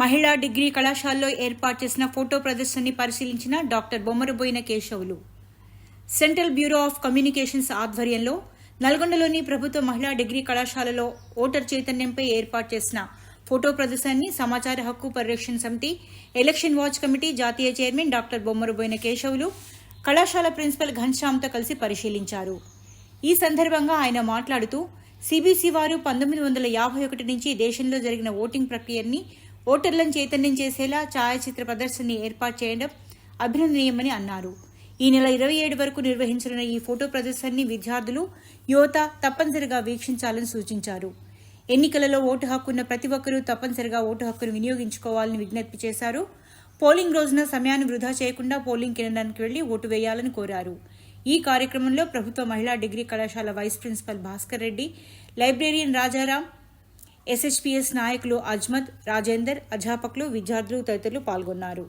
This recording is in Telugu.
మహిళా డిగ్రీ కళాశాలలో ఏర్పాటు చేసిన ఫోటో ప్రదర్శనని పరిశీలించిన doctor Bommaraboina Keshavulu. Central bureau of communications ఆధ్వర్యంలో నల్గొండలోని ప్రభుత్వ మహిళా డిగ్రీ కళాశాలలో ఓటర్ చైతన్యంపై ఏర్పాటు చేసిన ఫోటో ప్రదర్శనని సమాచార హక్కు పరిరక్షణ సమితి ఎలక్షన్ వాచ్ కమిటీ జాతీయ చైర్మన్ డాక్టర్ బొమ్మరబోయిన కేశవులు కళాశాల ప్రిన్సిపల్ ఘన్శ్యామ్తో కలిసి పరిశీలించారు. ఈ సందర్భంగా ఆయన మాట్లాడుతూ సిబిసి వారు పంతొమ్మిది వందల యాభై ఒకటి నుంచి దేశంలో జరిగిన ఓటింగ్ ప్రక్రియని ఓటర్లను చైతన్యం చేసేలా ఛాయాచిత్ర ప్రదర్శనని ఏర్పాటు చేయడం అభినందనీయమని అన్నారు. ఈ నెల ఇరవై ఏడు వరకు నిర్వహించనున్న ఈ ఫోటో ప్రదర్శనని విద్యార్థులు యువత తప్పనిసరిగా వీక్షించాలని సూచించారు. ఎన్నికలలో ఓటు హక్కున్న ప్రతి ఒక్కరూ తప్పనిసరిగా ఓటు హక్కును వినియోగించుకోవాలని విజ్ఞప్తి చేశారు. పోలింగ్ రోజున సమయాన్ని వృధా చేయకుండా పోలింగ్ కేంద్రానికి వెళ్ళి ఓటు వేయాలని కోరారు. ఈ కార్యక్రమంలో ప్రభుత్వ మహిళా డిగ్రీ కళాశాల vice principal Bhaskar Reddy librarian Rajaram SHPS నాయకులు అజ్మద్ రాజేందర్ అధ్యాపకులు విద్యార్థులు తదితరులు పాల్గొన్నారు.